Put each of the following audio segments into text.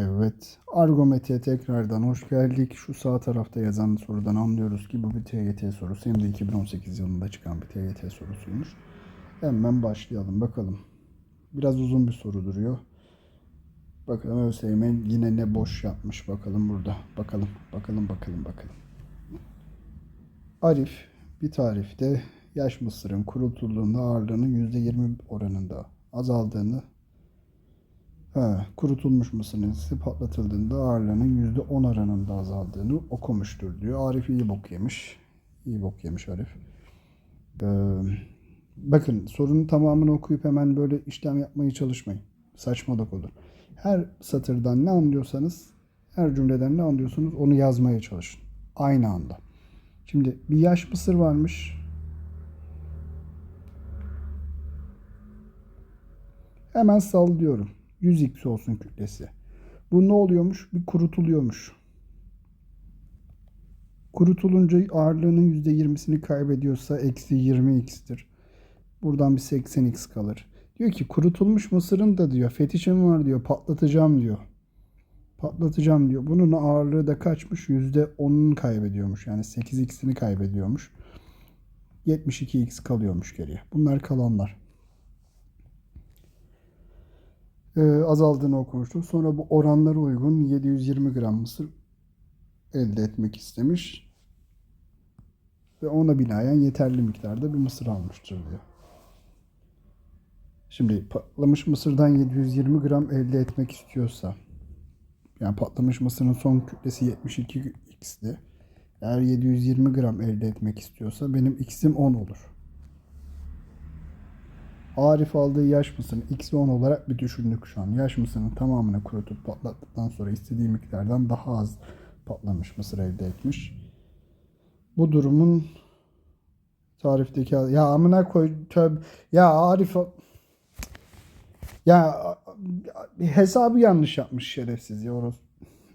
Evet. Argometre tekrardan hoş geldik. Şu sağ tarafta yazan sorudan anlıyoruz ki bu bir TYT sorusu. Hem de 2018 yılında çıkan bir TYT sorusuymuş. Hemen başlayalım bakalım. Biraz uzun bir soru duruyor. Bakalım ÖSYM yine ne boş yapmış bakalım burada. Bakalım, bakalım, bakalım, bakalım. Arif bir tarifte yaş mısırın kurutulduğunda ağırlığının %20 oranında azaldığını Ha, kurutulmuş mısırın ise patlatıldığında ağırlığının %10 oranında azaldığını okumuştur diyor. Arif iyi bok yemiş. İyi bok yemiş Arif. Ee, bakın sorunun tamamını okuyup hemen böyle işlem yapmaya çalışmayın. Saçmalık olur. Her satırdan ne anlıyorsanız, her cümleden ne anlıyorsunuz onu yazmaya çalışın. Aynı anda. Şimdi bir yaş mısır varmış. Hemen sallıyorum. 100x olsun kütlesi. Bu ne oluyormuş? Bir kurutuluyormuş. Kurutulunca ağırlığının %20'sini kaybediyorsa eksi 20x'tir. Buradan bir 80x kalır. Diyor ki kurutulmuş mısırın da diyor fetişim var diyor patlatacağım diyor. Patlatacağım diyor. Bunun ağırlığı da kaçmış? %10'unu kaybediyormuş. Yani 8x'ini kaybediyormuş. 72x kalıyormuş geriye. Bunlar kalanlar. Azaldığını okumuştuk. Sonra bu oranlara uygun 720 gram mısır elde etmek istemiş. Ve ona binaen yeterli miktarda bir mısır almıştır diyor. Şimdi patlamış mısırdan 720 gram elde etmek istiyorsa yani patlamış mısırın son kütlesi 72x'ti. Eğer 720 gram elde etmek istiyorsa benim x'im 10 olur. Arif aldığı yaş mısırın x 10 olarak bir düşündük şu an. Yaş mısırın tamamını kurutup patlattıktan sonra istediği miktardan daha az patlamış mısır elde etmiş. Bu durumun tarifteki ya amına koy töb ya Arif ya hesabı yanlış yapmış şerefsiz ya.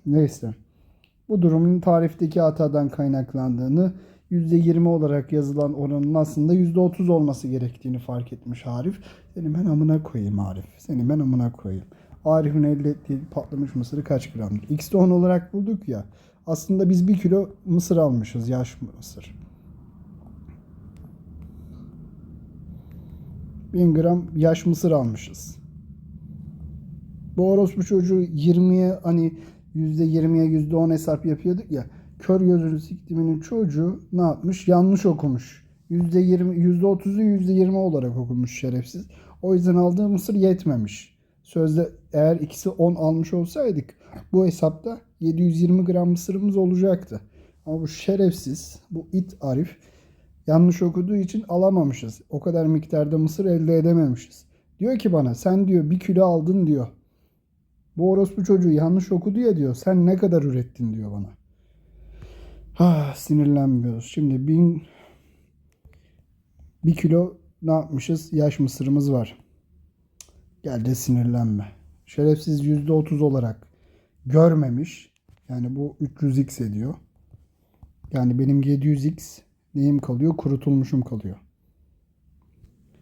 Neyse. Bu durumun tarifteki hatadan kaynaklandığını %20 olarak yazılan oranın aslında %30 olması gerektiğini fark etmiş Arif. Seni ben amına koyayım Arif. Seni ben amına koyayım. Arif'in elde ettiği patlamış mısırı kaç gramdır? X'de 10 olarak bulduk ya. Aslında biz 1 kilo mısır almışız. Yaş mısır. 1000 gram yaş mısır almışız. Bu orospu çocuğu 20'ye hani %20'ye %10 hesap yapıyorduk ya kör gözünü siktiminin çocuğu ne yapmış? Yanlış okumuş. %20, %30'u %20 olarak okumuş şerefsiz. O yüzden aldığı mısır yetmemiş. Sözde eğer ikisi 10 almış olsaydık bu hesapta 720 gram mısırımız olacaktı. Ama bu şerefsiz, bu it Arif yanlış okuduğu için alamamışız. O kadar miktarda mısır elde edememişiz. Diyor ki bana sen diyor bir kilo aldın diyor. Bu orospu çocuğu yanlış okudu ya diyor. Sen ne kadar ürettin diyor bana. Ha, sinirlenmiyoruz. Şimdi bin bir kilo ne yapmışız? Yaş mısırımız var. Gel de sinirlenme. Şerefsiz yüzde otuz olarak görmemiş. Yani bu 300x ediyor. Yani benim 700x neyim kalıyor? Kurutulmuşum kalıyor.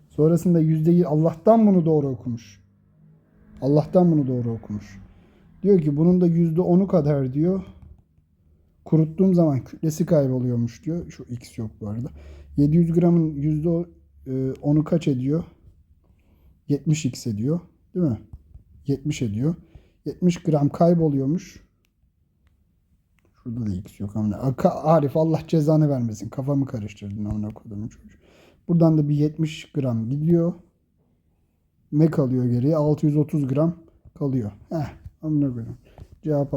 Sonrasında yüzde Allah'tan bunu doğru okumuş. Allah'tan bunu doğru okumuş. Diyor ki bunun da yüzde onu kadar diyor kuruttuğum zaman kütlesi kayboluyormuş diyor. Şu x yok bu arada. 700 gramın yüzde onu kaç ediyor? 70x ediyor. Değil mi? 70 ediyor. 70 gram kayboluyormuş. Şurada da x yok ama. Arif Allah cezanı vermesin. Kafamı karıştırdın amına kodumun çocuğu. Buradan da bir 70 gram gidiyor. Ne kalıyor geriye? 630 gram kalıyor. Heh, amına koyayım. Cevap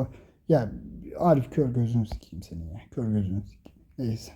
ya Arif kör gözünü sikeyim seni ya. Kör gözünü sikeyim. Neyse.